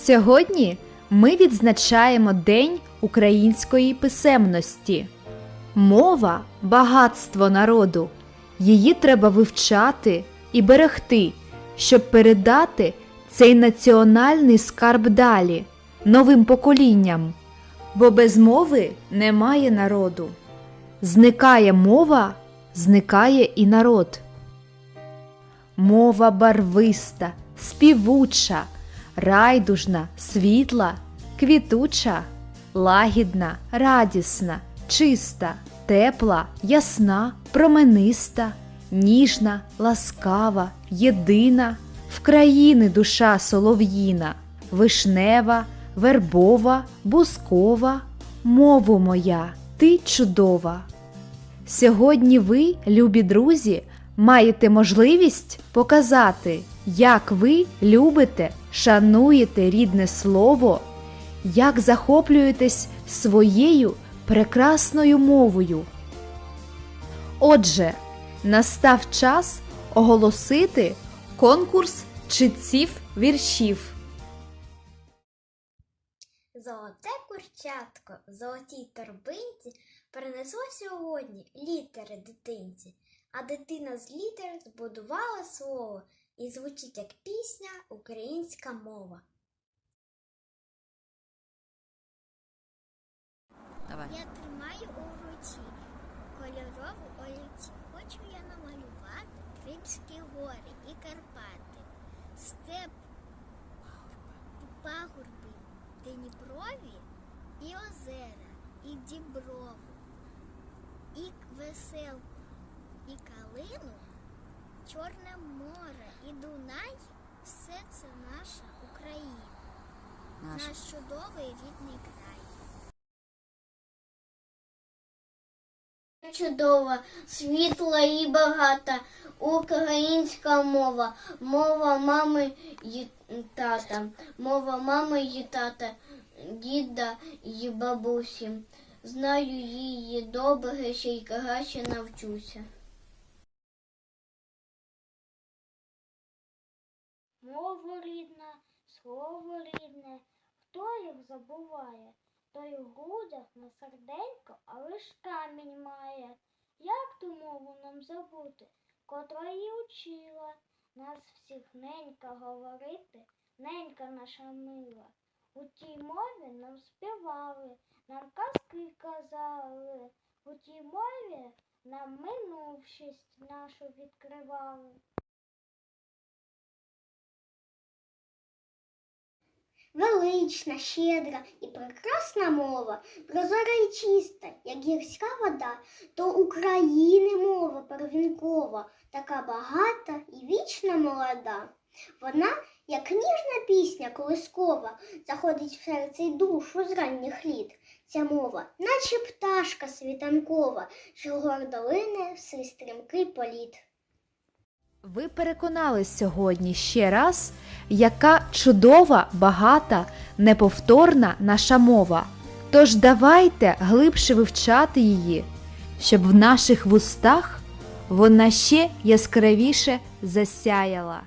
Сьогодні ми відзначаємо День української писемності. Мова багатство народу. Її треба вивчати і берегти, щоб передати цей національний скарб далі, новим поколінням. Бо без мови немає народу. Зникає мова, зникає і народ. Мова барвиста, співуча, райдужна, світла, квітуча, лагідна, радісна, чиста, тепла, ясна, промениста, ніжна, ласкава, єдина, в країни душа солов'їна, вишнева, вербова, бускова, мову моя, ти чудова. Сьогодні ви, любі друзі, маєте можливість показати, як ви любите, шануєте рідне слово, як захоплюєтесь своєю прекрасною мовою. Отже, настав час оголосити конкурс читців віршів. Золоте курчатко в золотій торбинці принесло сьогодні літери дитинці, а дитина з літер збудувала слово і звучить як пісня українська мова. Давай. Я тримаю у руці кольорову олівці. Хочу я намалювати Кримські гори і Карпати, степ пагорби, Дніпрові і озера, і Діброву, і веселку, і калину, Чорне море і Дунай все це наша Україна, Наш. наш чудовий рідний край. Чудова, світла і багата українська мова, мова мами і тата, мова мами і тата, діда і бабусі. Знаю її добре, ще й краще навчуся. Мова рідна, слово рідне, хто їх забуває? Той у грудях на серденько, а лиш камінь має. Як ту мову нам забути, котра її учила? Нас всіх ненька говорити, ненька наша мила. У тій мові нам співали, нам казки казали, у тій мові нам минувшість нашу відкривали. Велична, щедра і прекрасна мова, прозора і чиста, як гірська вода, то України мова первінкова, така багата і вічна молода. Вона, як ніжна пісня колискова, заходить в серце й душу з ранніх літ. Ця мова, наче пташка світанкова, що гордо лине в свій стрімкий політ. Ви переконались сьогодні ще раз, яка чудова, багата, неповторна наша мова. Тож давайте глибше вивчати її, щоб в наших вустах вона ще яскравіше засяяла.